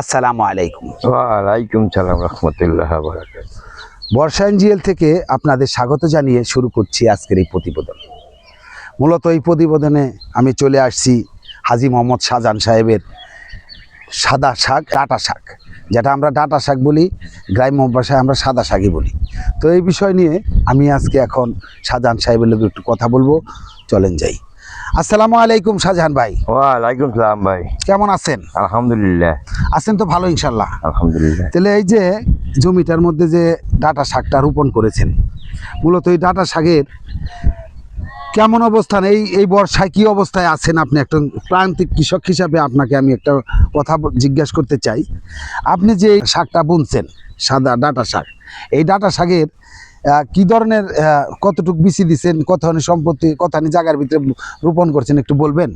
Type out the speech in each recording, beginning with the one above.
আসসালামু আলাইকুম। ওয়ালাইকুম সালাম রহমতুল্লাহ বর্ষা এনজিএল থেকে আপনাদের স্বাগত জানিয়ে শুরু করছি আজকের এই প্রতিবেদন। মূলত এই প্রতিবেদনে আমি চলে আসছি হাজি মোহাম্মদ শাহজাহান সাহেবের সাদা শাক ডাটা শাক। যেটা আমরা ডাটা শাক বলি গ্রাম্য ভাষায় আমরা সাদা শাকই বলি। তো এই বিষয় নিয়ে আমি আজকে এখন শাহজাহান সাহেবের লোক একটু কথা বলব। চলেন যাই। আসসালামু আলাইকুম শাহজাহান ভাই। ওয়ালাইকুম সালাম ভাই। কেমন আছেন? আলহামদুলিল্লাহ। আছেন তো ভালো ইনশাল্লাহ আলহামদুলিল্লাহ। তাহলে এই যে জমিটার মধ্যে যে ডাটা শাকটা রোপণ করেছেন মূলত এই ডাটা শাকের কেমন অবস্থান? এই এই বর্ষায় কি অবস্থায় আছেন আপনি? একটা প্রান্তিক কৃষক হিসাবে আপনাকে আমি একটা কথা জিজ্ঞেস করতে চাই। আপনি যে এই শাকটা বুনছেন সাদা ডাটা শাক এই ডাটা শাকের কি ধরনের কতটুকু বিচি দিচ্ছেন কতখানি সম্পত্তি কতখানি জায়গার ভিতরে রোপণ করছেন একটু বলবেন?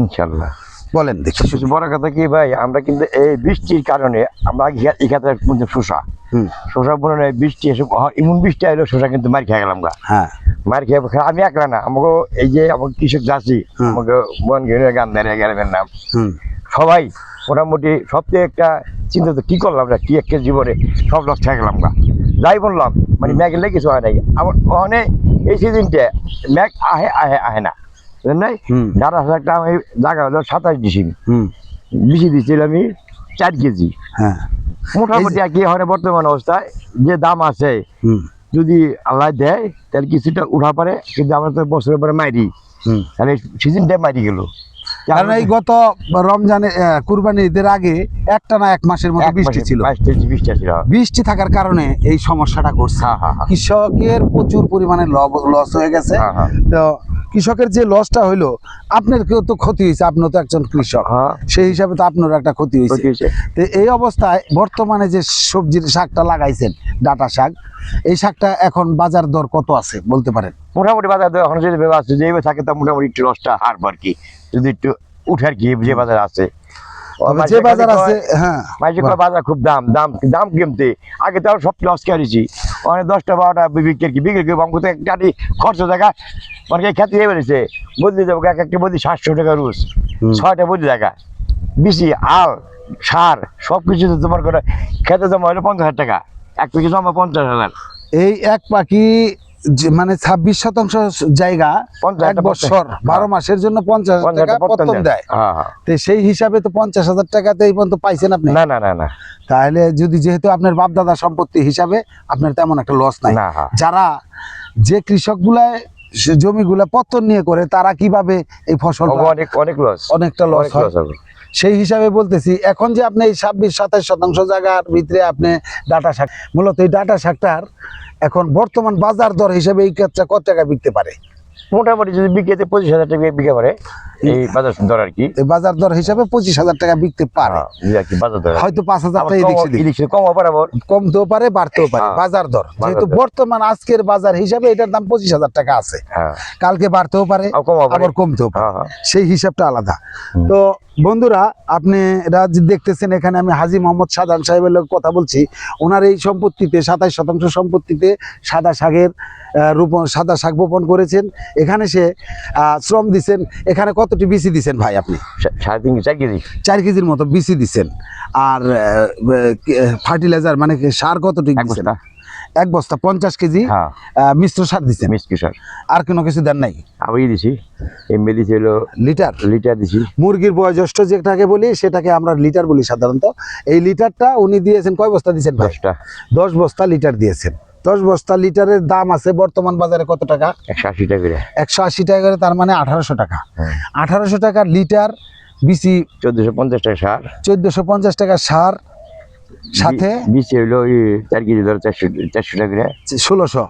ইনশাল্লাহ। বলেন দেখি। কিছু বড় কথা কি ভাই আমরা কিন্তু এই বৃষ্টির কারণে আমরা এখানে শোষা শোষা বলে বৃষ্টি এসব এমন বৃষ্টি এলো শোষা কিন্তু মার খেয়ে গেলাম গা। হ্যাঁ। মার খেয়ে আমি একলা না আমাকে এই যে আমাকে কৃষক যাচ্ছি আমাকে মন গেলে গান দাঁড়িয়ে গেলেন নাম। সবাই মোটামুটি সবচেয়ে একটা চিন্তা তো কি করলাম না কি একটা জীবনে সব লস খেয়ে গেলাম গা। যাই বললাম মানে ম্যাগ এলে কিছু হয় নাই। আমার ওখানে এই সিজনটা ম্যাগ আহে আহে আহে না। বুঝলেন নাই? আমি জায়গা হলো সাতাশ ডিসিম। হুম। বেশি দিচ্ছিলাম আমি চার কেজি। হ্যাঁ। মোটামুটি আর কি হয় বর্তমান অবস্থায়। যে দাম আছে যদি আল্লাহ দেয় তাহলে কিছুটা উঠা পারে। কিন্তু আমরা তো বছরের পরে মারি। তাহলে সিজনটা মারি গেল। কারণ এই গত রমজানে কুরবানি ঈদের আগে একটা না এক মাসের মতো বৃষ্টি ছিল। বৃষ্টি থাকার কারণে এই সমস্যাটা করছে। হ্যাঁ, হ্যাঁ, হ্যাঁ। কৃষকের প্রচুর পরিমাণে লস হয়ে গেছে। তো কৃষকের যে লসটা হইল আপনার কেউ তো ক্ষতি হয়েছে আপনিও তো একজন কৃষক। সেই হিসাবে তো আপনার একটা ক্ষতি হয়েছে। তো এই অবস্থায় বর্তমানে যে সবজির শাকটা লাগাইছেন ডাটা শাক এই শাকটা এখন বাজার দর কত আছে বলতে পারেন? মোটামুটি বাজার দর এখন যদি থাকে তা মোটামুটি একটু লসটা হারবো আর কি। যদি একটু উঠে আর কি যে বাজার আছে। যে বাজার আছে হ্যাঁ বাজার খুব দাম দাম দাম আগে তো সব লস করেছি। অনেক দশটা বারোটা বিক্রি কি বিক্রি করব আমাকে তো এক গাড়ি খরচ টাকা মানে খেতে যাবে বেড়েছে বদলি যাব এক একটা বদলি সাতশো টাকা ছয়টা বদলি বেশি আল সার সব কিছু তো তোমার করে খেতে জমা হলো পঞ্চাশ হাজার টাকা। এক পিকে জমা পঞ্চাশ হাজার। এই এক পাখি মানে ছাব্বিশ শতাংশ জায়গা এক বছর বারো মাসের জন্য পঞ্চাশ হাজার টাকা পত্তন দেয়। হ্যাঁ হ্যাঁ। তো সেই হিসাবে তো পঞ্চাশ হাজার টাকাতে এই পর্যন্ত পাইছেন আপনি? না না না না। তাহলে যদি যেহেতু আপনার বাপ দাদা সম্পত্তি হিসাবে আপনার তেমন একটা লস নাই। হ্যাঁ। যারা যে কৃষকগুলায় সে জমিগুলা পত্তন নিয়ে করে তারা কীভাবে এই ফসল অনেক অনেক লস অনেকটা লস হয়। সেই হিসাবে বলতেছি এখন যে আপনি এই ছাব্বিশ সাতাশ শতাংশ জায়গার ভিতরে আপনি ডাটা শাক মূলত এই ডাটা শাকটার এখন বর্তমান বাজার দর হিসেবে এই ক্ষেত্রে কত টাকা বিকতে পারে? মোটামুটি যদি বিকেতে পঁচিশ হাজার টাকা বিকে পারে এই বাজার দর আর কি। বাজার দর হিসাবে পঁচিশ হাজার টাকা বিকতে পারে। হ্যাঁ, বাজার দর। হয়তো পাঁচ হাজার টাকা কম- হবে কমতেও পারে বাড়তেও পারে হ্যাঁ, বাজার দর। যেহেতু বর্তমান আজকের বাজার হিসাবে এটার দাম পঁচিশ হাজার টাকা আছে। হ্যাঁ। কালকে বাড়তেও পারে আবার পারে। কমতেও পারে। সেই হিসাবটা আলাদা। তো বন্ধুরা আপনি যে দেখতেছেন এখানে আমি হাজি মোহাম্মদ সাদান সাহেবের লোক কথা বলছি ওনার এই সম্পত্তিতে সাতাশ শতাংশ সম্পত্তিতে সাদা শাকের রোপণ সাদা শাক বপন করেছেন। এখানে সে শ্রম দিছেন এখানে কতটি বিসি দিছেন ভাই আপনি? সাড়ে তিন চার কেজি। চার কেজির মতো বিসি দিছেন। আর ফার্টিলাইজার মানে সার কতটি বস্তা। এক বস্তা পঞ্চাশ কেজি হ্যাঁ। মিশ্র সার দিছেন। মিষ্টি সার। আর কোনো কিছু দেন নাই? আমি দিছি। এমবি দিছি হলো লিটার? লিটার দিছি। মুরগির বয়োজ্যেষ্ঠ যেটাকে বলি সেটাকে আমরা লিটার বলি সাধারণত। এই লিটারটা উনি দিয়েছেন কয় বস্তা দিয়েছেন দশটা। দশ বস্তা লিটার দিয়েছেন। দশ বস্তা লিটারের দাম আছে বর্তমান বাজারে কত টাকা? একশো আশি টাকা করে। একশো আশি টাকা করে তার মানে আঠারোশো টাকা। হ্যাঁ। আঠারোশো টাকা লিটার বিসি চোদ্দশো পঞ্চাশ টাকা সার। চোদ্দশো পঞ্চাশ টাকা সার সাথে বি- বিচি হলো ওই চার কেজি ধরো চারশো চারশো টাকা করে। ষোলোশো।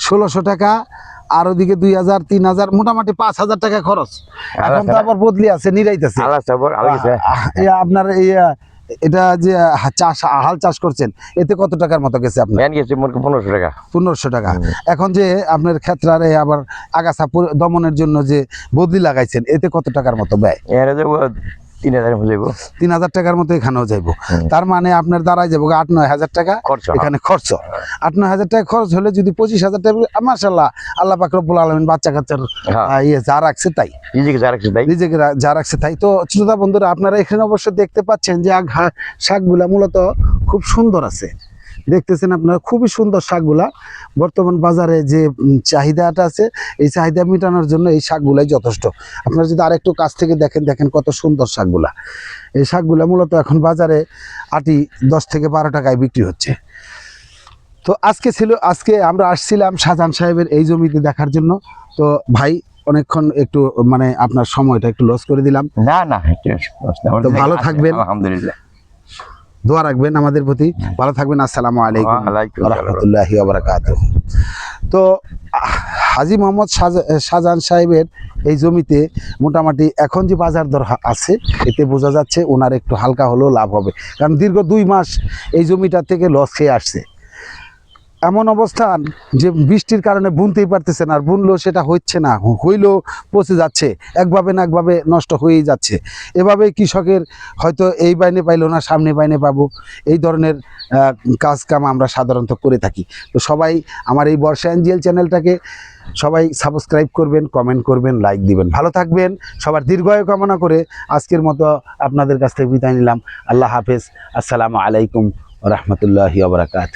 ষোলোশো টাকা আর ওদিকে দুই হাজার তিন হাজার মোটামুটি পাঁচ হাজার টাকা খরচ। এখন তো আবার বদলি আছে নিরাইতেছে। আপনার এই আহ, এটা যে চাষ হাল চাষ করছেন এতে কত টাকার মতো গেছে আপনার? গেছে পনেরোশো টাকা। পনেরোশো টাকা। এখন যে আপনার ক্ষেত্রে আবার আগাছা দমনের জন্য যে বদলি লাগাইছেন এতে কত টাকার মতো ব্যয়? এর যে ও তিন হাজার হয়ে যাব তিন হাজার টাকার মতো এখানেও যাইবো। তার মানে আপনার দাঁড়ায় যাব আট নয় হাজার টাকা। খরচ। এখানে খরচ। আট নয় হাজার টাকা খরচ হলে যদি পঁচিশ হাজার টাকা মার্শাল্লাহ আল্লাহ পাকরবুল আলমিন বাচ্চা কাচ্চার হ্যাঁ। ইয়ে যা রাখছে তাই। নিজেকে যা রাখছে তাই? নিজেকে যা রাখছে তাই। তো শ্রোতা বন্ধুরা আপনারা এখানে অবশ্য দেখতে পাচ্ছেন যে শাকগুলা মূলত খুব সুন্দর আছে। দেখতেছেন আপনারা খুবই সুন্দর শাকগুলা। বর্তমান বাজারে যে চাহিদাটা আছে এই চাহিদা মেটানোর জন্য এই শাকগুলাই যথেষ্ট। আপনারা যদি আরেকটু কাছ থেকে দেখেন দেখেন কত সুন্দর শাকগুলা। এই শাকগুলা মূলত এখন বাজারে আটি দশ থেকে বারো টাকায় বিক্রি হচ্ছে। তো আজকে ছিল আজকে আমরা আসছিলাম শাহজাহান সাহেবের এই জমিতে দেখার জন্য। তো ভাই অনেকক্ষণ একটু মানে আপনার সময়টা একটু লস করে দিলাম। না না ভালো থাকবেন। আলহামদুলিল্লাহ। দোয়া রাখবেন আমাদের প্রতি। ভালো থাকবেন আসসালামু আলাইকুম। রহমতুল্লাহি আবরাকাত তো হাজি মোহাম্মদ শাহজা- শাহজাহান সাহেবের এই জমিতে মোটামুটি এখন যে বাজার দর আছে এতে বোঝা যাচ্ছে ওনার একটু হালকা হলেও লাভ হবে। কারণ দীর্ঘ দুই মাস এই জমিটা থেকে লস খেয়ে আসছে। এমন অবস্থান যে বৃষ্টির কারণে বুনতেই পারতেছে না, আর বুনলেও সেটা হচ্ছে না হইলেও পচে যাচ্ছে, একভাবে না একভাবে নষ্ট হয়েই যাচ্ছে। এভাবে কৃষকের হয়তো এই বাইনে পাইলো না, সামনে বাইনে পাবো, এই ধরনের কাজ কাম আমরা সাধারণত করে থাকি। তো সবাই আমার এই বর্ষা এনজিএল চ্যানেলটাকে সবাই সাবস্ক্রাইব করবেন, কমেন্ট করবেন, লাইক দিবেন। ভালো থাকবেন, সবার দীর্ঘায়ু কামনা করে আজকের মতো আপনাদের কাছ থেকে বিদায় নিলাম। আল্লাহ হাফেজ, আসসালামু আলাইকুম রহমতুল্লাহি আবরাকাত